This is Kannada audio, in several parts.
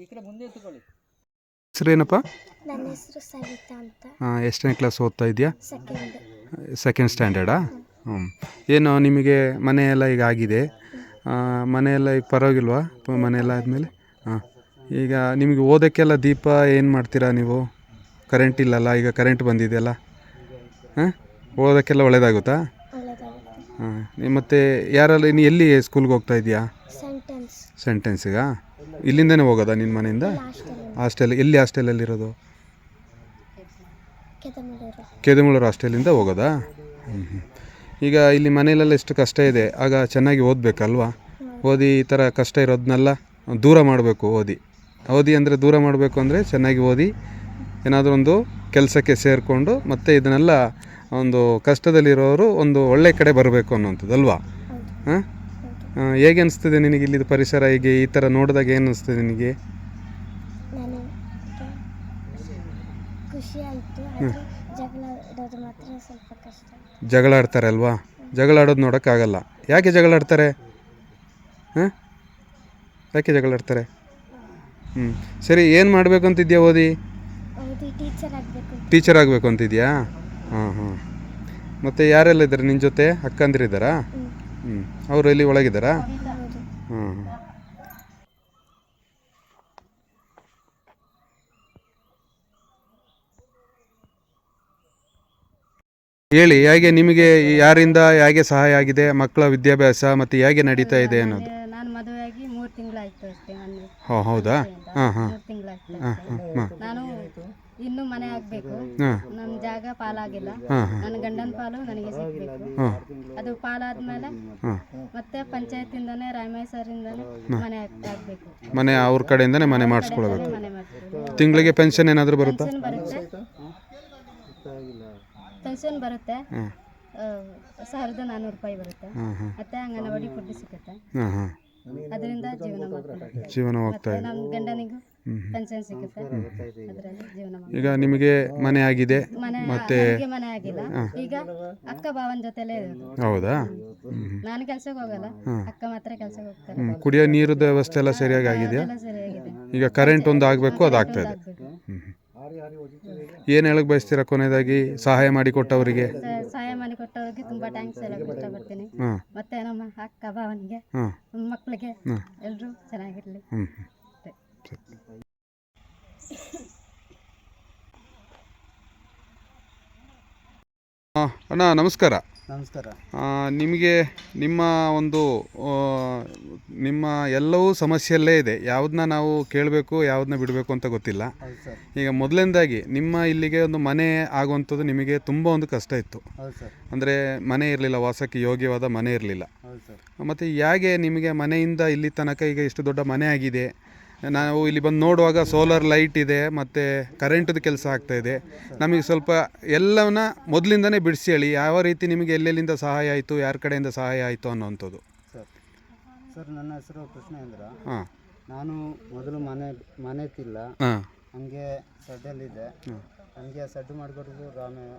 ಈ ಕಡೆ ಮುಂದೆ ತಗೊಳ್ಳಿ ಹೆಸರೇನಪ್ಪ? ನನ್ನ ಹೆಸರು ಸವಿತಾ ಅಂತ. ಎಷ್ಟನೇ ಕ್ಲಾಸ್ ಓದ್ತಾ ಇದೆಯಾ? ಸೆಕೆಂಡ್ ಸೆಕೆಂಡ್ ಸ್ಟ್ಯಾಂಡರ್ಡಾ ಹ್ಞೂ ಏನು ನಿಮಗೆ ಮನೆಯೆಲ್ಲ ಈಗ ಆಗಿದೆ? ಮನೆಯೆಲ್ಲ ಮನೆ ಈಗ ಪರವಾಗಿಲ್ವಾ? ಮನೆಯೆಲ್ಲ ಆದಮೇಲೆ? ಹಾಂ ಈಗ ನಿಮಗೆ ಓದೋಕ್ಕೆಲ್ಲ ದೀಪ ಏನು ಮಾಡ್ತೀರಾ ನೀವು? ಕರೆಂಟ್ ಇಲ್ಲಲ್ಲ ಈಗ ಕರೆಂಟ್ ಬಂದಿದೆಯಲ್ಲ. ಹಾಂ? ಓದೋಕ್ಕೆಲ್ಲ ಒಳ್ಳೆಯದಾಗುತ್ತಾ ಒಳ್ಳೆದಾಗುತ್ತೆ. ಹಾಂ ಮತ್ತು ಯಾರಲ್ಲಿ ನೀ ಎಲ್ಲಿ ಸ್ಕೂಲ್ಗೆ ಹೋಗ್ತಾ ಇದೆಯಾ? ಸೆಂಟೆನ್ಸ್ ಸೆಂಟೆನ್ಸಿಗಾ ಇಲ್ಲಿಂದನೇ ಹೋಗೋದಾ ನಿನ್ನ ಮನೆಯಿಂದ? ಹಾಸ್ಟೆಲ್ ಎಲ್ಲಿ ಹಾಸ್ಟೆಲಲ್ಲಿರೋದು ಕೆದಮೂಳೂರು ಹಾಸ್ಟೆಲಿಂದ ಹೋಗೋದಾ? ಹ್ಞೂ ಹ್ಞೂ ಈಗ ಇಲ್ಲಿ ಮನೆಯಲ್ಲೆಲ್ಲ ಎಷ್ಟು ಕಷ್ಟ ಇದೆ. ಆಗ ಚೆನ್ನಾಗಿ ಓದಬೇಕಲ್ವಾ? ಓದಿ ಈ ಥರ ಕಷ್ಟ ಇರೋದನ್ನೆಲ್ಲ ದೂರ ಮಾಡಬೇಕು ಓದಿ. ಓದಿ ಅಂದರೆ ದೂರ ಮಾಡಬೇಕು ಅಂದರೆ ಚೆನ್ನಾಗಿ ಓದಿ. ಏನಾದರೂ ಒಂದು ಕೆಲಸಕ್ಕೆ ಸೇರಿಕೊಂಡು ಮತ್ತು ಇದನ್ನೆಲ್ಲ ಒಂದು ಕಷ್ಟದಲ್ಲಿರೋರು ಒಂದು ಒಳ್ಳೆ ಕಡೆ ಬರಬೇಕು ಅನ್ನೋಂಥದ್ದು ಅಲ್ವಾ ಹಾಂ? ಹೇಗೆ ಅನಿಸ್ತದೆ ನಿನಗೆ ಇಲ್ಲಿದು ಪರಿಸರ ಹೇಗೆ? ಈ ಥರ ನೋಡಿದಾಗ ಏನು ಅನಿಸ್ತದೆ ನಿನಗೆ? ನನಗೆ ಖುಷಿ ಆಯಿತು ಜಗಳ ಇಡೋದು ಮಾತ್ರ ಸ್ವಲ್ಪ ಕಷ್ಟ. ಆಯ್ತು. ಜಗಳ ಆಡ್ತಾರೆ ಅಲ್ವಾ? ಜಗಳ ಆಡೋದು ನೋಡೋಕ್ಕಾಗಲ್ಲ. ಯಾಕೆ ಜಗಳ ಆಡ್ತಾರೆ? ಹಾಂ? ಯಾಕೆ ಜಗಳ ಆಡ್ತಾರೆ? ಹ್ಞೂ ಸರಿ ಏನು ಮಾಡಬೇಕು ಅಂತಿದ್ಯಾ ಓದಿ? ಓದಿ ಟೀಚರ್ ಆಗಬೇಕು. ಟೀಚರ್ ಆಗಬೇಕು ಅಂತಿದ್ಯಾ? ಹಾಂ ಹಾಂ. ಮತ್ತು ಯಾರೆಲ್ಲ ಇದ್ದಾರೆ ನಿನ್ನ ಜೊತೆ? ಅಕ್ಕಂದಿರಿದ್ದಾರಾ? ಹ್ಞೂ ಅವರು ಇಲ್ಲಿ ಒಳಗಿದ್ದಾರಾ? ಹ್ಞೂ ಹೇಳಿ ಹೇಗೆ ನಿಮಗೆ ಯಾರಿಂದ ಹೇಗೆ ಸಹಾಯ ಆಗಿದೆ ಮಕ್ಕಳ ವಿದ್ಯಾಭ್ಯಾಸ ಮತ್ತು ಹೇಗೆ ನಡೀತಾ ಇದೆ ಅನ್ನೋದು? ನಾನು ಮದುವೆಯಾಗಿ ಮೂರು ತಿಂಗಳಾಯ್ತು ಅಷ್ಟೇ ನಾನು ಹೋ ಹೌದಾ? ಹಾಂ ಹಾಂ. ಮೂರು ಹಾಂ ಹಾಂ ಹಾಂ. ನಾನು ಇನ್ನು ಮನೆ ಆಗಬೇಕು. ಹಾಂ. ನನ್ನ ಜಾಗ ಪಾಲಾಗಿಲ್ಲ. ಹಾಂ ಹಾಂ. ನನ್ನ ಗಂಡನ ಪಾಲು ನನಗೆ ಸಿಗಬೇಕು. ಹಾಂ. ಅದು ಪಾಲಾದ್ಮೇಲೆ ಹಾಂ. ಮತ್ತೆ ಪಂಚಾಯತಿಂದನೇ ರಾಮಯ್ಯ ಸರಿಂದನೇ ಮನೆ ಆಗಬೇಕು. ಮನೆ ಅವ್ರ ಕಡೆಯಿಂದನೇ ಮನೆ ಮಾಡಿಸ್ಕೊಳ್ಬೇಕು ಮನೆ ತಿಂಗಳಿಗೆ ಪೆನ್ಷನ್ ಏನಾದರೂ ಬರುತ್ತಾ? ಪೆನ್ಷನ್ ಬರುತ್ತೆ. ಪೆನ್ಷನ್ ಬರುತ್ತೆ. ಹಾಂ. ಆ, ಸಾವಿರದ ನಾನ್ನೂರು ರೂಪಾಯಿ ಬರುತ್ತೆ. ಹಾಂ ಹಾಂ. ಮತ್ತೆ ಅಂಗನವಾಡಿ ಫುಡ್ ಸಿಗುತ್ತೆ. ಹಾಂ ಹಾಂ. ಅದರಿಂದ ಜೀವನ ಮಾಡ್ಕೊಂಡು ಜೀವನ ಹೋಗ್ತಾ ಇದೆ. ನಮ್ಮ ಗಂಡನಿಗೂ ಪೆನ್ಷನ್ ಸಿಗುತ್ತೆ. ಅದರಲ್ಲಿ ಜೀವನ ಮಾಡ್ಕೊಂಡು ಈಗ ನಿಮಗೆ ಮನೆ ಆಗಿದೆ. ಮನೆ ಮತ್ತೆ ನನಗೆ ಮನೆ ಆಗಿಲ್ಲ. ಈಗ ಅಕ್ಕ ಭಾವನ ಜೊತೆಲೇ ಇರೋದು. ಹೌದಾ? ನಾನು ಕೆಲ್ಸಕ್ಕೆ ಹೋಗಲ್ಲ. ಅಕ್ಕ ಮಾತ್ರ ಕೆಲ್ಸಕ್ಕೆ ಹೋಗ್ತಾರೆ. ಕುಡಿಯೋ ನೀರದ ವ್ಯವಸ್ಥೆ ಎಲ್ಲ ಸರಿಯಾಗಿ ಆಗಿದೆಯಾ ಎಲ್ಲ ಸರಿಯಾಗಿದೆ. ಈಗ ಕರೆಂಟ್ ಒಂದು ಆಗಬೇಕು ಅದು ಆಗ್ತಾ ಇದೆ. ಏನು ಹೇಳಕ್ ಬಯಸ್ತೀರಾ ಕೊನೆಯದಾಗಿ? ಸಹಾಯ ಮಾಡಿಕೊಟ್ಟವರಿಗೆ ಕೊಟ್ಟವರಿಗೆ? ಸಹಾಯ ಮಾಡಿ ಕೊಟ್ಟವರಿಗೆ ತುಂಬಾ ಥ್ಯಾಂಕ್ಸ್ ಹೇಳಕ್ ಇಷ್ಟಪಡ್ತೀನಿ ಬರ್ತೀನಿ. ಮತ್ತೆ ನಮ್ಮ ಅಕ್ಕ ಭಾವನಿಗೆ ಹಾಂ. ನಮ್ಮ ಮಕ್ಕಳಿಗೆ ಹ್ಮ್. ಎಲ್ಲರೂ ಚೆನ್ನಾಗಿರ್ಲಿ ಹ್ಞೂ ಅಷ್ಟೇ. ಅಣ್ಣ ನಮಸ್ಕಾರ. ನಮಸ್ಕಾರ. ನಿಮಗೆ ನಿಮ್ಮ ಒಂದು ನಿಮ್ಮ ಎಲ್ಲವೂ ಸಮಸ್ಯೆಯಲ್ಲೇ ಇದೆ. ಯಾವುದನ್ನ ನಾವು ಕೇಳಬೇಕು ಯಾವುದನ್ನ ಬಿಡಬೇಕು ಅಂತ ಗೊತ್ತಿಲ್ಲ. ಈಗ ಮೊದಲನೇದಾಗಿ ನಿಮ್ಮ ಇಲ್ಲಿಗೆ ಒಂದು ಮನೆ ಆಗುವಂಥದ್ದು ನಿಮಗೆ ತುಂಬ ಒಂದು ಕಷ್ಟ ಇತ್ತು. ಅಂದರೆ ಮನೆ ಇರಲಿಲ್ಲ ವಾಸಕ್ಕೆ ಯೋಗ್ಯವಾದ ಮನೆ ಇರಲಿಲ್ಲ. ಮತ್ತು ಹೇಗೆ ನಿಮಗೆ ಮನೆಯಿಂದ ಇಲ್ಲಿ ತನಕ ಈಗ ಇಷ್ಟು ದೊಡ್ಡ ಮನೆ ಆಗಿದೆ. ನಾವು ಇಲ್ಲಿ ಬಂದು ನೋಡುವಾಗ ಸೋಲಾರ್ ಲೈಟ್ ಇದೆ ಮತ್ತು ಕರೆಂಟದ ಕೆಲಸ ಆಗ್ತಾ ಇದೆ. ನಮಗೆ ಸ್ವಲ್ಪ ಎಲ್ಲವನ್ನ ಮೊದಲಿಂದನೇ ಬಿಡಿಸಿ ಹೇಳಿ ಯಾವ ರೀತಿ ನಿಮಗೆ ಎಲ್ಲೆಲ್ಲಿಂದ ಸಹಾಯ ಆಯಿತು ಯಾರ ಕಡೆಯಿಂದ ಸಹಾಯ ಆಯಿತು ಅನ್ನೋವಂಥದ್ದು ಸರ್ ಸರ್ ನನ್ನ ಹೆಸರು ಕೃಷ್ಣೇಂದ್ರ. ಹಾಂ. ನಾನು ಮೊದಲು ಮನೆ ಮನೆ ತಿಲ್ಲ. ಹಾಂ. ಹಂಗೆ ಸಡ್ಡಲ್ಲಿದ್ದೆ ಹಂಗೆ ಸಡ್ಡು ಮಾಡಿಕೊಡೋದು ರಾಮಯ್ಯ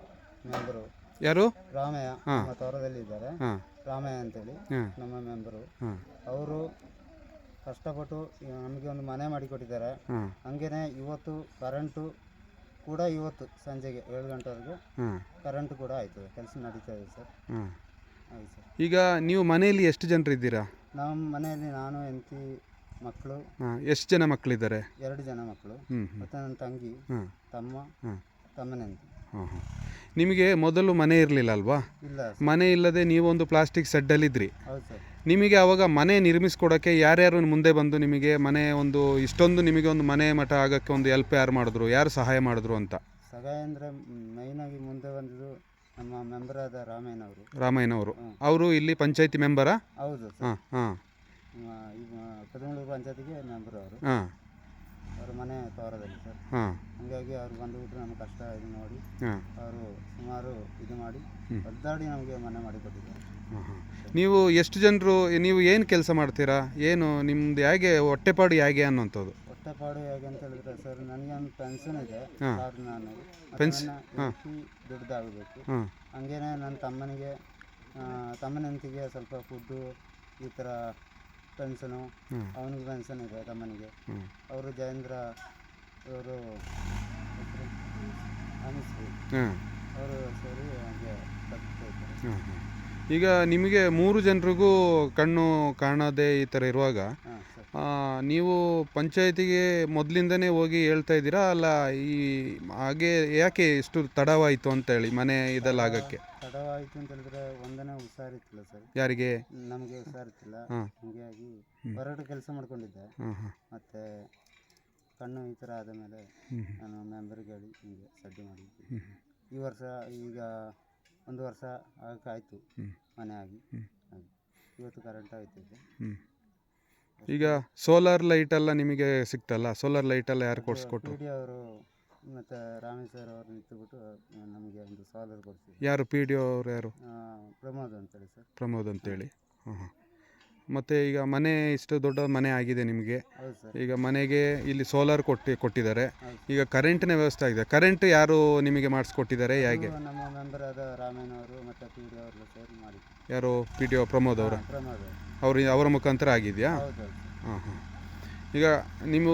ಮೆಂಬರು. ಯಾರು? ರಾಮಯ್ಯ ನಮ್ಮ ತೋರದಲ್ಲಿದ್ದಾರೆ ಹಾಂ. ರಾಮಯ್ಯ ಅಂತೇಳಿ ನಮ್ಮ ಮೆಂಬರು. ಹಾಂ. ಅವರು ಕಷ್ಟಪಟ್ಟು ನಮಗೆ ಒಂದು ಮನೆ ಮಾಡಿಕೊಟ್ಟಿದ್ದಾರೆ ಕೊಟ್ಟಿದ್ದಾರೆ. ಹಂಗೇನೆ ಇವತ್ತು ಕರೆಂಟು ಕೂಡ ಇವತ್ತು ಸಂಜೆಗೆ ಏಳು ಗಂಟೆವರೆಗೆ ಕರೆಂಟ್ ಕೂಡ ಆಯ್ತು ಕೆಲಸ ನಡೀತಾ ಇದೆ ಸರ್. ಹಾಂ. ಆಯ್ತು ಸರ್. ಈಗ ನೀವು ಮನೆಯಲ್ಲಿ ಎಷ್ಟು ಜನರು ಇದ್ದೀರಾ? ನಮ್ಮ ಮನೆಯಲ್ಲಿ ನಾನು ಹೆಂಡತಿ ಮಕ್ಕಳು. ಎಷ್ಟು ಜನ ಮಕ್ಕಳಿದ್ದಾರೆ? ಎರಡು ಜನ ಮಕ್ಕಳು. ಮತ್ತು ನನ್ನ ತಂಗಿ ತಮ್ಮ ತಮ್ಮನೆಂತಿ ನಿಮಗೆ ಮೊದಲು ಮನೆ ಇರಲಿಲ್ಲ ಅಲ್ವಾ? ಇಲ್ಲ ಮನೆ ಇಲ್ಲದೆ ನೀವೊಂದು ಪ್ಲಾಸ್ಟಿಕ್ ಸೆಡ್ಡಲ್ಲಿದ್ರಿ ಹೌದು ಸರ್. ನಿಮಗೆ ಆವಾಗ ಮನೆ ನಿರ್ಮಿಸ್ಕೊಡೋಕ್ಕೆ ಯಾರ್ಯಾರು ಮುಂದೆ ಬಂದು ನಿಮಗೆ ಮನೆ ಒಂದು ಇಷ್ಟೊಂದು ನಿಮಗೆ ಒಂದು ಮನೆ ಮಠ ಆಗೋಕ್ಕೆ ಒಂದು ಹೆಲ್ಪ್ ಯಾರು ಮಾಡಿದ್ರು? ಯಾರು ಸಹಾಯ ಮಾಡಿದ್ರು ಅಂತ? ಸಹಾಯ ಅಂದರೆ ಮೈನಾಗಿ ಮುಂದೆ ಬಂದಿದ್ದು ನಮ್ಮ ಮೆಂಬರ್ ಆದ ರಾಮಯ್ಯನವರು. ರಾಮಯ್ಯನವರು. ಅವರು ಇಲ್ಲಿ ಪಂಚಾಯತಿ ಮೆಂಬರಾ ಹೌದು ಹಾಂ ಹಾಂ. ಕದಮಳೂರು ಪಂಚಾಯತಿಗೆ ಮೆಂಬರ್ ಅವರು. ಹಾಂ. ಅವ್ರ ಮನೆ ತೋರದಲ್ಲಿ ಸರ್. ಹಾಂ. ಹಾಗಾಗಿ ಅವ್ರು ಬಂದುಬಿಟ್ಟು ನಮ್ಮ ಕಷ್ಟ ಇದು ನೋಡಿ ಹಾಂ. ಅವರು ಸುಮಾರು ಇದು ಮಾಡಿ. ಒದ್ದಾಡಿ ನಮಗೆ ಮನೆ ಮಾಡಿಕೊಟ್ಟಿದ್ದಾರೆ. ನೀವು ಎಷ್ಟು ಜನರು ನೀವು ಏನು ಕೆಲಸ ಮಾಡ್ತೀರಾ? ಏನು ನಿಮ್ದು ಹೇಗೆ ಹೊಟ್ಟೆಪಾಡು ಹೇಗೆ ಅನ್ನೋಂಥದ್ದು? ಹೊಟ್ಟೆಪಾಡು ಹೇಗೆ ಅಂತ ಹೇಳಿದ್ರೆ ಸರ್ ನನಗೆ ಒಂದು ಪೆನ್ಷನ್ ಇದೆ. ಹಾ. ನಾನು. ಪೆನ್ಸ್- ಹಾ. ದುಡ್ದಾಗಬೇಕು ಹಾಂ. ಹಂಗೇನೆ ನನ್ನ ತಮ್ಮನಿಗೆ ತಮ್ಮನಂತಿಗೆ ತಮ್ಮನ ಸ್ವಲ್ಪ ಫುಡ್ಡು ಈ ಥರ ಪೆನ್ಷನು ಹ್ಞೂ ಅವನಿಗೆ ಪೆನ್ಷನ್ ಇದೆ ತಮ್ಮನಿಗೆ. ಹ್ಞೂ ಅವರು ಜಯೇಂದ್ರ ಇವರು ಅನಿಸ್ರಿ ಹಾಂ. ಅವರು ಸರಿ ಹಂಗೆ ಬದುಕ್ತಾ ಇದ್ದಾರೆ. ಹಾಂ ಹಾಂ. ಈಗ ನಿಮಗೆ ಮೂರು ಜನರಿಗೂ ಕಣ್ಣು ಕಾಣದೇ ಈ ಥರ ಇರುವಾಗ ಆ, ನೀವು ಪಂಚಾಯತಿಗೆ ಮೊದಲಿಂದನೇ ಹೋಗಿ ಹೇಳ್ತಾ ಇದ್ದೀರಾ? ಅಲ್ಲ ಈ ಹಾಗೆ ಯಾಕೆ ಇಷ್ಟು ತಡವಾಯಿತು ಅಂತ ಹೇಳಿ ಮನೆ ಇದೆಲ್ಲ ಆಗೋಕ್ಕೆ ತಡವಾಯಿತು ಅಂತ ಹೇಳಿದ್ರೆ ಒಂದನೇ ಹುಷಾರಿತ್ತಿಲ್ಲ ಸರ್. ಯಾರಿಗೆ? ನಮಗೆ ಹುಷಾರಿತ್ತಿಲ್ಲ ಹಾಂ. ಹೀಗಾಗಿ ಹೊರಗಡೆ ಕೆಲಸ ಮಾಡ್ಕೊಂಡಿದ್ದೆ. ಹಾಂ ಹಾಂ. ಮತ್ತು ಕಣ್ಣು ಈ ಥರ ಆದ ಮೇಲೆ ನಾನು ಮೆಂಬರ್ಗೆ ಹೇಳಿ ಹಿಂಗೆ ಸಡ್ಡು ಮಾಡಿದ್ದೆ. ಈ ವರ್ಷ ಈಗ ಒಂದು ವರ್ಷ ಆಗಕ್ಕೆ ಆಯಿತು ಮನೆ ಆಗಿ ಹಾಗೆ. ಇವತ್ತು ಕರೆಂಟ್ ಆಯ್ತಿದೆ ಹ್ಞೂ ಈಗ ಸೋಲಾರ್ ಲೈಟ್ ಎಲ್ಲ ನಿಮಗೆ ಸಿಕ್ತಲ್ಲ? ಸೋಲಾರ್ ಲೈಟ್ ಎಲ್ಲ ಯಾರು ಕೊಡಿಸ್ಕೊಟ್ರು? ಪಿ ಡಿ ಅವರು ಮತ್ತು ರಾಮೇಶ್ವರ್ ಅವರು ನಿಂತುಬಿಟ್ಟು ನಮಗೆ ಒಂದು ಸೋಲಾರ್ ಕೊಡ್ತೀವಿ ಯಾರು ಪಿ ಡಿ ಅವರು ಯಾರು? ಪ್ರಮೋದ್ ಅಂತೇಳಿ ಸರ್ ಪ್ರಮೋದ್ ಅಂತೇಳಿ. ಹಾಂ ಹಾಂ ಮತ್ತು ಈಗ ಮನೆ ಇಷ್ಟು ದೊಡ್ಡ ಮನೆ ಆಗಿದೆ ನಿಮಗೆ. ಈಗ ಮನೆಗೆ ಇಲ್ಲಿ ಸೋಲಾರ್ ಕೊಟ್ಟು ಕೊಟ್ಟಿದ್ದಾರೆ. ಈಗ ಕರೆಂಟಿನ ವ್ಯವಸ್ಥೆ ಆಗಿದೆ. ಕರೆಂಟ್ ಯಾರು ನಿಮಗೆ ಮಾಡಿಸ್ಕೊಟ್ಟಿದ್ದಾರೆ ಹೇಗೆ? ಅದು ನಮ್ಮ ಮೆಂಬರ್ ಆದ ರಾಮೇನ್ ಅವರು ಮತ್ತು ಪಿ ಡಿ ಅವರೆಲ್ಲ ಸೇರಿ ಮಾಡಿದ್ರು ಯಾರು? ಪಿ ಡಿ ಒ ಪ್ರಮೋದ್ ಅವರ? ಪ್ರಮೋದ್ ಅವರು. ಮುಖಾಂತರ ಆಗಿದೆಯಾ? ಹೌದು ಹಾಂ ಹಾಂ. ಈಗ ನೀವು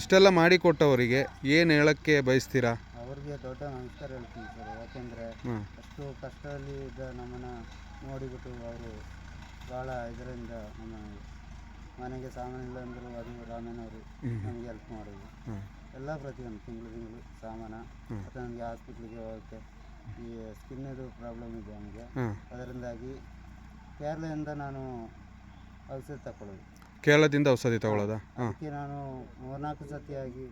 ಇಷ್ಟೆಲ್ಲ ಮಾಡಿಕೊಟ್ಟವರಿಗೆ ಏನು ಹೇಳೋಕ್ಕೆ ಬಯಸ್ತೀರಾ? ಅವ್ರಿಗೆ ದೊಡ್ಡ ನಮಸ್ಕಾರ ಹೇಳ್ತೀನಿ ಸರ್. ಯಾಕೆಂದರೆ ಅಷ್ಟು ಕಷ್ಟದಲ್ಲಿ ಇದ್ದ ನಮ್ಮನ್ನು ನೋಡಿಬಿಟ್ಟು ಅವರು ಭಾಳ ಇದರಿಂದ ನಮ್ಮ ಮನೆಗೆ ಸಾಮಾನು ಇಲ್ಲ ಅಂದರೂ ಅದು ಹ್ಮ್. ನಮಗೆ ಹೆಲ್ಪ್ ಮಾಡೋದು ಎಲ್ಲ ಪ್ರತಿಯೊಂದು ತಿಂಗಳು ತಿಂಗಳು ಸಾಮಾನು. ಮತ್ತು ನನಗೆ ಹಾಸ್ಪಿಟ್ಲಿಗೆ ಹೋಗೋಕ್ಕೆ ಈ ಸ್ಕಿನ್ನದು ಪ್ರಾಬ್ಲಮ್ ಇದೆ ನನಗೆ ಅದರಿಂದಾಗಿ ಕೇರಳದಿಂದ ನಾನು ಔಷಧಿ ತಗೊಳ್ಳೋದು. ಕೇರಳದಿಂದ ಔಷಧಿ ತಗೊಳ್ಳೋದಾ? ಅದಕ್ಕೆ ನಾನು ಮೂರ್ನಾಲ್ಕು ಸತಿಯಾಗಿ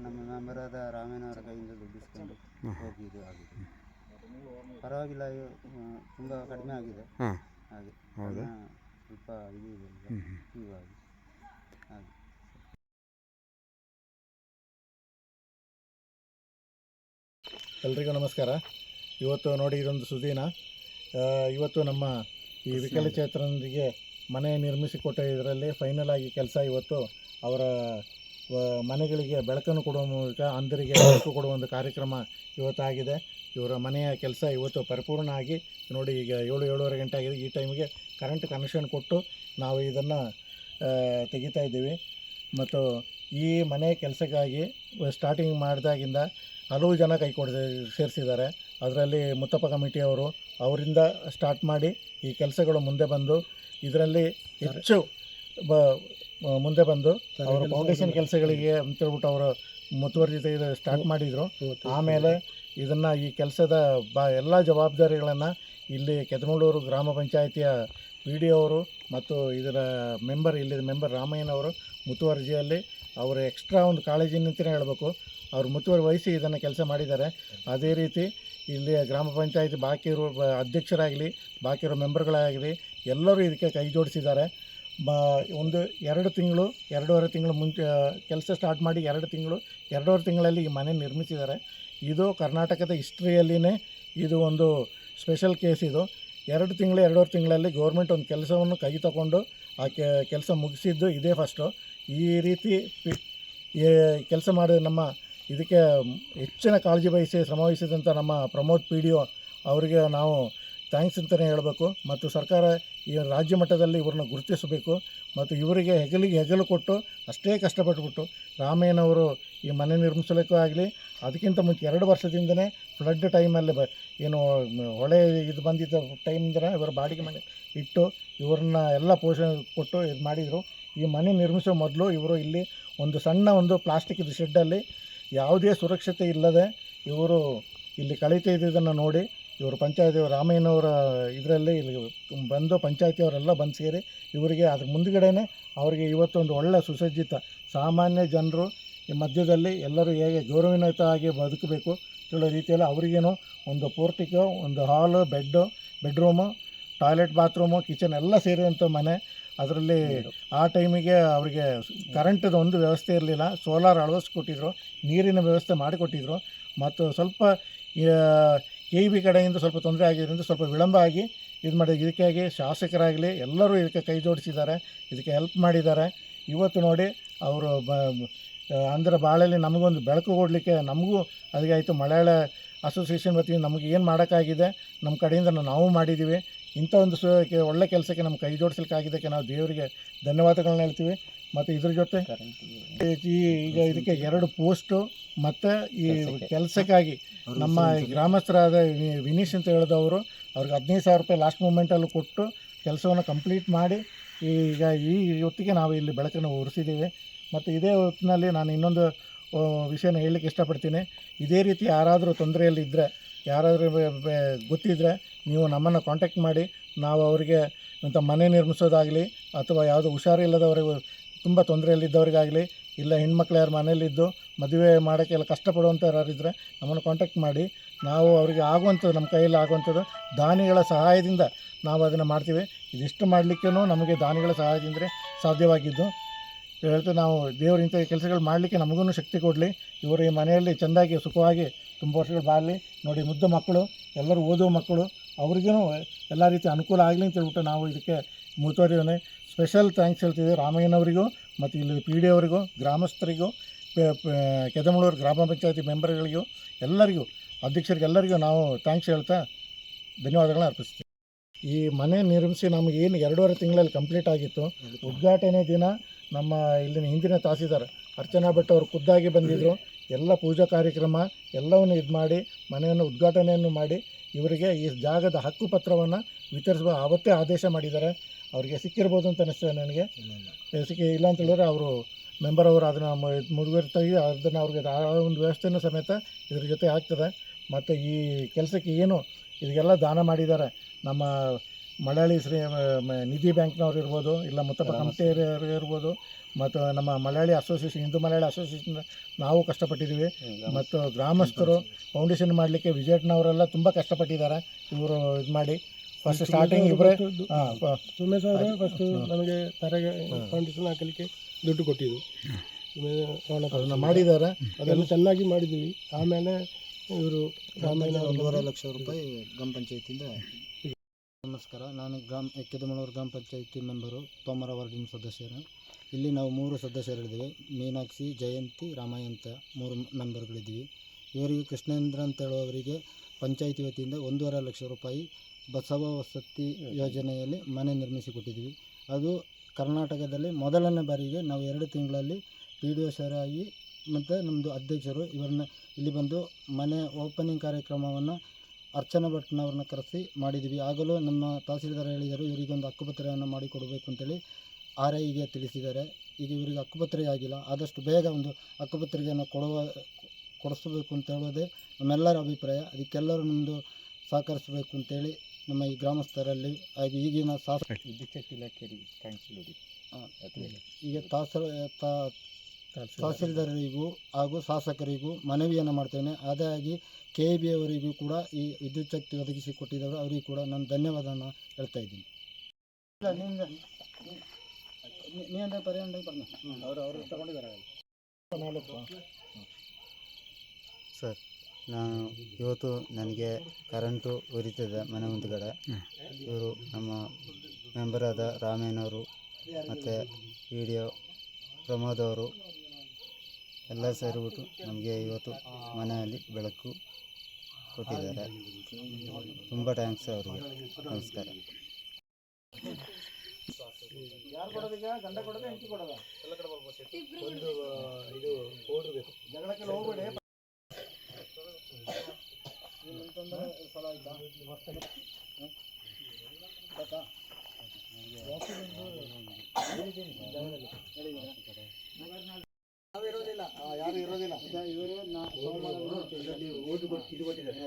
ನಮ್ಮ ಮೆಂಬರಾದ ರಾಮೇನವರ ಕೈಯಿಂದ ದುಡ್ಡಿಸ್ಕೊಂಡು ಹೋಗಿದ್ದು ಆಗಿದೆ. ಪರವಾಗಿಲ್ಲ ತುಂಬ ಕಡಿಮೆ ಆಗಿದೆ. ಹಾಗೆ ಹೌದಾ? ಸ್ವಲ್ಪ ಇದು ಇದೆ ಇವಾಗ ಹಾಗೆ ಎಲ್ರಿಗೂ ನಮಸ್ಕಾರ. ಇವತ್ತು ನೋಡಿ ಇದೊಂದು ಸುದೀನ. ಆ, ಇವತ್ತು ನಮ್ಮ ಈ ವಿಕಲಚೇತನರಿಗೆ ಮನೆ ನಿರ್ಮಿಸಿಕೊಟ್ಟ ಇದರಲ್ಲಿ ಫೈನಲ್ ಆಗಿ ಕೆಲಸ ಇವತ್ತು ಅವರ ಮನೆಗಳಿಗೆ ಬೆಳಕನ್ನು ಕೊಡುವ ಮೂಲಕ ಅಂಧರಿಗೆ ಬೆಳಕು ಕೊಡುವ ಒಂದು ಕಾರ್ಯಕ್ರಮ ಇವತ್ತಾಗಿದೆ. ಇವರ ಮನೆಯ ಕೆಲಸ ಇವತ್ತು ಪರಿಪೂರ್ಣ ಆಗಿ, ನೋಡಿ ಈಗ ಏಳು, ಏಳುವರೆ ಗಂಟೆ ಆಗಿದೆ. ಈ ಟೈಮಿಗೆ ಕರೆಂಟ್ ಕನೆಕ್ಷನ್ ಕೊಟ್ಟು ನಾವು ಇದನ್ನು ತೆಗಿತಾ ಇದ್ದೀವಿ. ಮತ್ತು ಈ ಮನೆ ಕೆಲಸಕ್ಕಾಗಿ ಸ್ಟಾರ್ಟಿಂಗ್ ಮಾಡಿದಾಗಿಂದ ಹಲವು ಜನ ಕೈ ಕೊಡ ಸೇರಿಸಿದ್ದಾರೆ. ಅದರಲ್ಲಿ ಮುತ್ತಪ್ಪ ಕಮಿಟಿಯವರು ಅವರಿಂದ ಸ್ಟಾರ್ಟ್ ಮಾಡಿ ಈ ಕೆಲಸಗಳು ಮುಂದೆ ಬಂದು, ಇದರಲ್ಲಿ ಹೆಚ್ಚು ಬ ಮುಂದೆ ಬಂದು ಅವರ ಫೌಂಡೇಶನ್ ಕೆಲಸಗಳಿಗೆ ಅಂತೇಳ್ಬಿಟ್ಟು ಅವರು ಮುತುವರ್ಜಿ ತೆಗೆದು ಸ್ಟಾರ್ಟ್ ಮಾಡಿದರು. ಆಮೇಲೆ ಇದನ್ನು ಈ ಕೆಲಸದ ಬ ಎಲ್ಲ ಜವಾಬ್ದಾರಿಗಳನ್ನು ಇಲ್ಲಿ ಕೆದಮಳೂರು ಗ್ರಾಮ ಪಂಚಾಯಿತಿಯ ಪಿ ಡಿ ಅವರು ಮತ್ತು ಇದರ ಮೆಂಬರ್ ಇಲ್ಲಿದ ಮೆಂಬರ್ ರಾಮಯ್ಯನವರು ಮುತುವರ್ಜಿಯಲ್ಲಿ ಅವರು ಎಕ್ಸ್ಟ್ರಾ ಒಂದು ಕಾಳಜಿನಿಂತಲೇ ಹೇಳಬೇಕು. ಅವರು ಮುತುವರ್ಜಿ ವಹಿಸಿ ಇದನ್ನು ಕೆಲಸ ಮಾಡಿದ್ದಾರೆ. ಅದೇ ರೀತಿ ಇಲ್ಲಿ ಗ್ರಾಮ ಪಂಚಾಯತಿ ಬಾಕಿ ಇರೋ ಬ ಅಧ್ಯಕ್ಷರಾಗಲಿ ಬಾಕಿ ಇರೋ ಮೆಂಬರ್ಗಳಾಗಲಿ ಎಲ್ಲರೂ ಇದಕ್ಕೆ ಕೈ ಜೋಡಿಸಿದ್ದಾರೆ. ಬ, ಒಂದು ಎರಡು ತಿಂಗಳು, ಎರಡೂವರೆ ತಿಂಗಳು ಮುಂಚೆ ಕೆಲಸ ಸ್ಟಾರ್ಟ್ ಮಾಡಿ ಎರಡು ತಿಂಗಳು, ಎರಡೂವರೆ ತಿಂಗಳಲ್ಲಿ ಈ ಮನೆ ನಿರ್ಮಿಸಿದ್ದಾರೆ. ಇದು ಕರ್ನಾಟಕದ ಹಿಸ್ಟ್ರಿಯಲ್ಲಿನೇ ಇದು ಒಂದು ಸ್ಪೆಷಲ್ ಕೇಸ್ ಇದು. ಎರಡು ತಿಂಗಳು, ಎರಡೂವರೆ ತಿಂಗಳಲ್ಲಿ ಗೌರ್ಮೆಂಟ್ ಒಂದು ಕೆಲಸವನ್ನು ಕೈ ತಗೊಂಡು ಆ ಕೆಲಸ ಮುಗಿಸಿದ್ದು ಇದೇ ಫಸ್ಟು ಈ ರೀತಿ ಕೆಲಸ ಮಾಡಿದ ನಮ್ಮ ಇದಕ್ಕೆ ಹೆಚ್ಚಿನ ಕಾಳಜಿ ವಹಿಸಿ ಶ್ರಮವಹಿಸಿದಂಥ ನಮ್ಮ ಪ್ರಮೋದ್ ಪಿ ಡಿ ಒ ಅವರಿಗೆ ನಾವು ಥ್ಯಾಂಕ್ಸ್ ಅಂತಲೇ ಹೇಳಬೇಕು. ಮತ್ತು ಸರ್ಕಾರ ಈ ರಾಜ್ಯ ಮಟ್ಟದಲ್ಲಿ ಇವ್ರನ್ನ ಗುರುತಿಸಬೇಕು. ಮತ್ತು ಇವರಿಗೆ ಹೆಗಲಿಗೆ ಹೆಗಲು ಕೊಟ್ಟು ಅಷ್ಟೇ ಕಷ್ಟಪಟ್ಟುಬಿಟ್ಟು ರಾಮಯ್ಯನವರು ಈ ಮನೆ ನಿರ್ಮಿಸಲಿಕ್ಕೂ ಆಗಲಿ, ಅದಕ್ಕಿಂತ ಮುಂಚೆ ಎರಡು ವರ್ಷದಿಂದನೇ ಫ್ಲಡ್ ಟೈಮಲ್ಲಿ ಬ, ಏನು, ಹೊಳೆ ಇದು ಬಂದಿದ್ದ ಟೈಮಿಂದನೇ ಇವರು ಬಾಡಿಗೆ ಮನೆ ಇಟ್ಟು ಇವ್ರನ್ನ ಎಲ್ಲ ಪೋಷಣೆ ಕೊಟ್ಟು ಇದು ಮಾಡಿದರು. ಈ ಮನೆ ನಿರ್ಮಿಸೋ ಮೊದಲು ಇವರು ಇಲ್ಲಿ ಒಂದು ಸಣ್ಣ ಒಂದು ಪ್ಲಾಸ್ಟಿಕ್ ಶೆಡ್ಡಲ್ಲಿ ಯಾವುದೇ ಸುರಕ್ಷತೆ ಇಲ್ಲದೆ ಇವರು ಇಲ್ಲಿ ಕಳೀತಾ ಇದ್ದಿದ್ದನ್ನು ನೋಡಿ ಇವರು ಪಂಚಾಯತಿ ರಾಮಯ್ಯನವರ ಇದರಲ್ಲಿ ಇಲ್ಲಿ ಬಂದು ಪಂಚಾಯತಿಯವರೆಲ್ಲ ಬಂದು ಸೇರಿ ಇವರಿಗೆ ಅದ್ರ ಮುಂದುಗಡೆನೇ ಅವರಿಗೆ ಇವತ್ತೊಂದು ಒಳ್ಳೆಯ ಸುಸಜ್ಜಿತ ಸಾಮಾನ್ಯ ಜನರು ಈ ಮಧ್ಯದಲ್ಲಿ ಎಲ್ಲರೂ ಹೇಗೆ ಗೌರವಾನ್ವಿತವಾಗಿ ಬದುಕಬೇಕು ಹೇಳೋ ರೀತಿಯಲ್ಲಿ ಅವರಿಗೇನು ಒಂದು ಪೋರ್ಟಿಕೋ ಒಂದು hall, bed, bedroom, toilet bathroom, kitchen ಎಲ್ಲ ಸೇರಿದಂಥ ಮನೆ. ಅದರಲ್ಲಿ ಆ ಟೈಮಿಗೆ ಅವರಿಗೆ ಕರೆಂಟದ ಒಂದು ವ್ಯವಸ್ಥೆ ಇರಲಿಲ್ಲ. ಸೋಲಾರ್ ಅಳವಡಿಸ್ಕೊಟ್ಟಿದ್ರು. ನೀರಿನ ವ್ಯವಸ್ಥೆ ಮಾಡಿಕೊಟ್ಟಿದ್ರು. ಮತ್ತು ಸ್ವಲ್ಪ ಕೆ ಇ ಬಿ ಕಡೆಯಿಂದ ಸ್ವಲ್ಪ ತೊಂದರೆ ಆಗಿದ್ದರಿಂದ ಸ್ವಲ್ಪ ವಿಳಂಬ ಆಗಿ ಇದು ಮಾಡಿ ಇದಕ್ಕಾಗಿ ಶಾಸಕರಾಗಲಿ ಎಲ್ಲರೂ ಇದಕ್ಕೆ ಕೈ ಜೋಡಿಸಿದ್ದಾರೆ, ಇದಕ್ಕೆ ಹೆಲ್ಪ್ ಮಾಡಿದ್ದಾರೆ. ಇವತ್ತು ನೋಡಿ ಅವರು ಬ ಅಂದರೆ ಬಾಳಲ್ಲಿ ನಮಗೊಂದು ಬೆಳಕು ಕೊಡಲಿಕ್ಕೆ ನಮಗೂ ಅದಕ್ಕೆ ಆಯಿತು ಮಲಯಾಳ ಅಸೋಸಿಯೇಷನ್ ವತಿಯಿಂದ ನಮಗೆ ಏನು ಮಾಡೋಕ್ಕಾಗಿದೆ, ನಮ್ಮ ಕಡೆಯಿಂದ ನಾವು ಮಾಡಿದ್ದೀವಿ. ಇಂಥ ಒಂದು ಒಳ್ಳೆ ಕೆಲಸಕ್ಕೆ ನಮ್ಮ ಕೈ ಜೋಡಿಸ್ಲಿಕ್ಕಾಗಿದ್ದಕ್ಕೆ ನಾವು ದೇವರಿಗೆ ಧನ್ಯವಾದಗಳನ್ನ ಹೇಳ್ತೀವಿ. ಮತ್ತು ಇದ್ರ ಜೊತೆ ಈ ಈಗ ಇದಕ್ಕೆ ಎರಡು ಪೋಸ್ಟು ಮತ್ತು ಈ ಕೆಲಸಕ್ಕಾಗಿ ನಮ್ಮ ಈ ಗ್ರಾಮಸ್ಥರಾದ ವಿನೀಶ್ ಅಂತ ಹೇಳಿದವರು ಅವ್ರಿಗೆ ಹದಿನೈದು ಸಾವಿರ ರೂಪಾಯಿ ಲಾಸ್ಟ್ ಮೂಮೆಂಟಲ್ಲಿ ಕೊಟ್ಟು ಕೆಲಸವನ್ನು ಕಂಪ್ಲೀಟ್ ಮಾಡಿ ಈಗ ಈ ಹೊತ್ತಿಗೆ ನಾವು ಇಲ್ಲಿ ಬೆಳಕನ್ನು ಉರಿಸಿದ್ದೀವಿ ಮತ್ತು ಇದೇ ಹೊತ್ತಿನಲ್ಲಿ ನಾನು ಇನ್ನೊಂದು ವಿಷಯನ ಹೇಳಲಿಕ್ಕೆ ಇಷ್ಟಪಡ್ತೀನಿ. ಇದೇ ರೀತಿ ಯಾರಾದರೂ ತೊಂದರೆಯಲ್ಲಿದ್ದರೆ ಯಾರಾದರೂ ಗೊತ್ತಿದ್ದರೆ ನೀವು ನಮ್ಮನ್ನು ಕಾಂಟ್ಯಾಕ್ಟ್ ಮಾಡಿ ನಾವು ಅವರಿಗೆ ಅಂತ ಮನೆ ನಿರ್ಮಿಸೋದಾಗಲಿ ಅಥವಾ ಯಾವುದೋ ಹುಷಾರಿಲ್ಲದವರಿಗೆ ತುಂಬ ತೊಂದರೆಯಲ್ಲಿದ್ದವರಿಗಾಗಲಿ ಇಲ್ಲ ಹೆಣ್ಮಕ್ಳು ಯಾರು ಮನೆಯಲ್ಲಿದ್ದು ಮದುವೆ ಮಾಡೋಕ್ಕೆಲ್ಲ ಕಷ್ಟಪಡುವಂಥ ಯಾರಿದ್ದರೆ ನಮ್ಮನ್ನು ಕಾಂಟ್ಯಾಕ್ಟ್ ಮಾಡಿ ನಾವು ಅವರಿಗೆ ಆಗುವಂಥದ್ದು, ನಮ್ಮ ಕೈಯಲ್ಲಿ ಆಗುವಂಥದ್ದು, ದಾನಿಗಳ ಸಹಾಯದಿಂದ ನಾವು ಅದನ್ನು ಮಾಡ್ತೀವಿ. ಇದಿಷ್ಟು ಮಾಡಲಿಕ್ಕೂ ನಮಗೆ ದಾನಿಗಳ ಸಹಾಯದಿಂದ ಸಾಧ್ಯವಾಗಿದ್ದು, ಹೇಳ್ತಾ ನಾವು ದೇವರು ಇಂಥ ಕೆಲಸಗಳು ಮಾಡಲಿಕ್ಕೆ ನಮಗೂ ಶಕ್ತಿ ಕೊಡಲಿ. ಇವರು ಈ ಮನೆಯಲ್ಲಿ ಚೆಂದಾಗಿ ಸುಖವಾಗಿ ತುಂಬ ವರ್ಷಗಳು ಬಾಳಲಿ. ನೋಡಿ ಮುದ್ದು ಮಕ್ಕಳು, ಎಲ್ಲರೂ ಓದುವ ಮಕ್ಕಳು, ಅವ್ರಿಗೂ ಎಲ್ಲ ರೀತಿ ಅನುಕೂಲ ಆಗಲಿ ಅಂತ ಹೇಳ್ಬಿಟ್ಟು ನಾವು ಇದಕ್ಕೆ ಮುತುವರಿಯೋನೆ ಸ್ಪೆಷಲ್ ಥ್ಯಾಂಕ್ಸ್ ಹೇಳ್ತಿದ್ದೀವಿ ರಾಮಯ್ಯನವರಿಗೂ, ಮತ್ತು ಇಲ್ಲಿ ಪಿ ಡಿ ಅವರಿಗೂ, ಗ್ರಾಮಸ್ಥರಿಗೂ ಕೆದಮಳೂರು ಗ್ರಾಮ ಪಂಚಾಯತಿ ಮೆಂಬರ್ಗಳಿಗೂ, ಎಲ್ಲರಿಗೂ ಅಧ್ಯಕ್ಷರಿಗೆ ಎಲ್ಲರಿಗೂ ನಾವು ಥ್ಯಾಂಕ್ಸ್ ಹೇಳ್ತಾ ಧನ್ಯವಾದಗಳನ್ನ ಅರ್ಪಿಸ್ತೀವಿ. ಈ ಮನೆ ನಿರ್ಮಿಸಿ ನಮಗೆ ಏನು ಎರಡೂವರೆ ತಿಂಗಳಲ್ಲಿ ಕಂಪ್ಲೀಟ್ ಆಗಿತ್ತು. ಉದ್ಘಾಟನೆ ದಿನ ನಮ್ಮ ಇಲ್ಲಿನ ಹಿಂದಿನ ತಹಸೀಲ್ದಾರ್ ಅರ್ಚನಾ ಭಟ್ ಅವರು ಖುದ್ದಾಗಿ ಬಂದಿದ್ದರು ಎಲ್ಲ ಪೂಜಾ ಕಾರ್ಯಕ್ರಮ ಎಲ್ಲವನ್ನು ಇದು ಮಾಡಿ ಮನೆಯನ್ನು ಉದ್ಘಾಟನೆಯನ್ನು ಮಾಡಿ ಇವರಿಗೆ ಈ ಜಾಗದ ಹಕ್ಕು ಪತ್ರವನ್ನು ವಿತರಿಸುವ ಅವತ್ತೇ ಆದೇಶ ಮಾಡಿದ್ದಾರೆ. ಅವರಿಗೆ ಸಿಕ್ಕಿರ್ಬೋದು ಅಂತ ಅನಿಸ್ತದೆ ನನಗೆ. ಸಿಕ್ಕಿ ಇಲ್ಲ ಅಂತ ಹೇಳಿದ್ರೆ ಅವರು ಮೆಂಬರ್ ಅವರು ಅದನ್ನು ಮುದುವರಿತಾಗಿ ಅದನ್ನು ಅವ್ರಿಗೆ ಆ ಒಂದು ವ್ಯವಸ್ಥೆನೂ ಸಮೇತ ಇದ್ರ ಜೊತೆ ಆಗ್ತದೆ. ಮತ್ತು ಈ ಕೆಲಸಕ್ಕೆ ಏನು ಇದಕ್ಕೆಲ್ಲ ದಾನ ಮಾಡಿದ್ದಾರೆ. ನಮ್ಮ ಮಲಯಾಳಿ ಶ್ರೀ ಮ- ನಿಧಿ ಬ್ಯಾಂಕ್ನವ್ರು ಇರ್ಬೋದು ಇಲ್ಲ ಮುತ್ತಪ್ಪ ಕಮಟೆ ಇರ್ಬೋದು ಮತ್ತು ನಮ್ಮ ಮಲಯಾಳಿ ಅಸೋಸಿಯೇಷನ್ ಹಿಂದೂ ಮಲಯಾಳಿ ಅಸೋಸಿಯೇಷನ್ ನಾವು ಕಷ್ಟಪಟ್ಟಿದ್ದೀವಿ. ಮತ್ತು ಗ್ರಾಮಸ್ಥರು ಫೌಂಡೇಶನ್ ಮಾಡಲಿಕ್ಕೆ ವಿಜಯಣ್ಣವರೆಲ್ಲ ತುಂಬ ಕಷ್ಟಪಟ್ಟಿದ್ದಾರೆ. ಇವರು ಇದು ಮಾಡಿ ಫಸ್ಟ್ ಸ್ಟಾರ್ಟಿಂಗ್ ಇಬ್ಬರೇ ಹಾಂ ಸುಮೇಶ್ ಅವರೇ ಫಸ್ಟ್ ನಮಗೆ ತರಗೆ ಫೌಂಡೇಶನ್ ಹಾಕಲಿಕ್ಕೆ ದುಡ್ಡು ಕೊಟ್ಟಿದ್ದು ಅದನ್ನು ಮಾಡಿದ್ದಾರೆ. ಅದೆಲ್ಲ ಚೆನ್ನಾಗಿ ಮಾಡಿದ್ದೀವಿ. ಆಮೇಲೆ ಇವರು ಒಂದೂವರೆ ಲಕ್ಷ ರೂಪಾಯಿ ಗ್ರಾಮ ಪಂಚಾಯತಿಯಿಂದ ನಮಸ್ಕಾರ. ನಾನು ಗ್ರಾಮ ಎಕ್ಕೆದಮಳೂರು ಗ್ರಾಮ ಪಂಚಾಯಿತಿ ಮೆಂಬರು ತೋಮರ ವಾರ್ಡಿನ ಸದಸ್ಯರು. ಇಲ್ಲಿ ನಾವು ಮೂರು ಸದಸ್ಯರಿದ್ದೀವಿ. ಮೀನಾಕ್ಷಿ, ಜಯಂತಿ, ರಾಮಯ್ಯ ಅಂತ ಮೂರು ಮೆಂಬರ್ಗಳಿದ್ದೀವಿ. ಇವರಿಗೆ ಕೃಷ್ಣೇಂದ್ರ ಅಂತ ಹೇಳುವವರಿಗೆ ಪಂಚಾಯಿತಿ ವತಿಯಿಂದ ಒಂದೂವರೆ ಲಕ್ಷ ರೂಪಾಯಿ ಬಸವ ವಸತಿ ಯೋಜನೆಯಲ್ಲಿ ಮನೆ ನಿರ್ಮಿಸಿ ಕೊಟ್ಟಿದ್ದೀವಿ ಅದು ಕರ್ನಾಟಕದಲ್ಲಿ ಮೊದಲನೇ ಬಾರಿಗೆ ನಾವು ಎರಡು ತಿಂಗಳಲ್ಲಿ ಪಿ ಡಿ ಒ ಸರಾಗಿ ಮತ್ತು ನಮ್ಮದು ಅಧ್ಯಕ್ಷರು ಇವರನ್ನ ಇಲ್ಲಿ ಬಂದು ಮನೆ ಓಪನಿಂಗ್ ಕಾರ್ಯಕ್ರಮವನ್ನು ಅರ್ಚನಾ ಭಟ್ನವ್ರನ್ನ ಕರೆಸಿ ಮಾಡಿದ್ದೀವಿ. ಆಗಲೂ ನಮ್ಮ ತಹಸೀಲ್ದಾರ್ ಹೇಳಿದರು ಇವರಿಗೊಂದು ಹಕ್ಕುಪತ್ರವನ್ನು ಮಾಡಿಕೊಡಬೇಕು ಅಂತೇಳಿ ಆರ್ ಐಗೆ ತಿಳಿಸಿದ್ದಾರೆ. ಈಗ ಇವರಿಗೆ ಹಕ್ಕುಪತ್ರ ಆಗಿಲ್ಲ. ಆದಷ್ಟು ಬೇಗ ಒಂದು ಹಕ್ಕುಪತ್ರಿಕೆಯನ್ನು ಕೊಡುವ ಕೊಡಿಸಬೇಕು ಅಂತ ಹೇಳೋದೇ ನಮ್ಮೆಲ್ಲರ ಅಭಿಪ್ರಾಯ. ಅದಕ್ಕೆಲ್ಲರೂ ನಮ್ಮದು ಸಹಕರಿಸಬೇಕು ಅಂತೇಳಿ ನಮ್ಮ ಈ ಗ್ರಾಮಸ್ಥರಲ್ಲಿ ಹಾಗೆ ಈಗಿನ ಶಾಸ ವಿದ್ಯುತ್ ಇಲಾಖೆಯಲ್ಲಿ ಥ್ಯಾಂಕ್ಸ್ ಈಗ ತಹಸೀಲ್ ತಾ- ತಹಸೀಲ್ದಾರರಿಗೂ ಹಾಗೂ ಶಾಸಕರಿಗೂ ಮನವಿಯನ್ನು ಮಾಡ್ತೇನೆ. ಅದಾಗಿ ಕೆ ಬಿ ಅವರಿಗೂ ಕೂಡ ಈ ವಿದ್ಯುತ್ ಶಕ್ತಿ ಒದಗಿಸಿ ಕೊಟ್ಟಿದ್ದಾರೆ ಅವರಿಗೂ ಕೂಡ ನಾನು ಧನ್ಯವಾದನ ಹೇಳ್ತಾ ಇದ್ದೀನಿ. ಸರ್ ನಾನು ಇವತ್ತು ನನಗೆ ಕರೆಂಟು ಉರಿತದೆ ಮನೆ ಮುಂದುಗಡೆ. ಇವರು ನಮ್ಮ ಮೆಂಬರಾದ ರಾಮೇನವರು ಮತ್ತು ವಿಡಿಯೋ ಡಿ ಒ ಪ್ರಮೋದ್ ಅವರು ಎಲ್ಲ ಸೇರಿಬಿಟ್ಟು ನಮಗೆ ಇವತ್ತು ಮನೆಯಲ್ಲಿ ಬೆಳಕು ಕೊಟ್ಟಿದ್ದಾರೆ. ತುಂಬ ಥ್ಯಾಂಕ್ಸ್ ಅವರಿಗೆ. ನಮಸ್ಕಾರ. ಯಾರು ಕೊಡೋದೀಗ ಗಂಡ ಕೊಡೋದ ಹೆಂಡತಿ ಕೊಡೋದ? ಒಂದು ಇದು ಜಗಳಕ್ಕೆಲ್ಲ ಯಾರು ಇರೋದಿಲ್ಲ. ಇವರು ಓದು ಇದು ಕೊಟ್ಟಿದ್ದಾರೆ.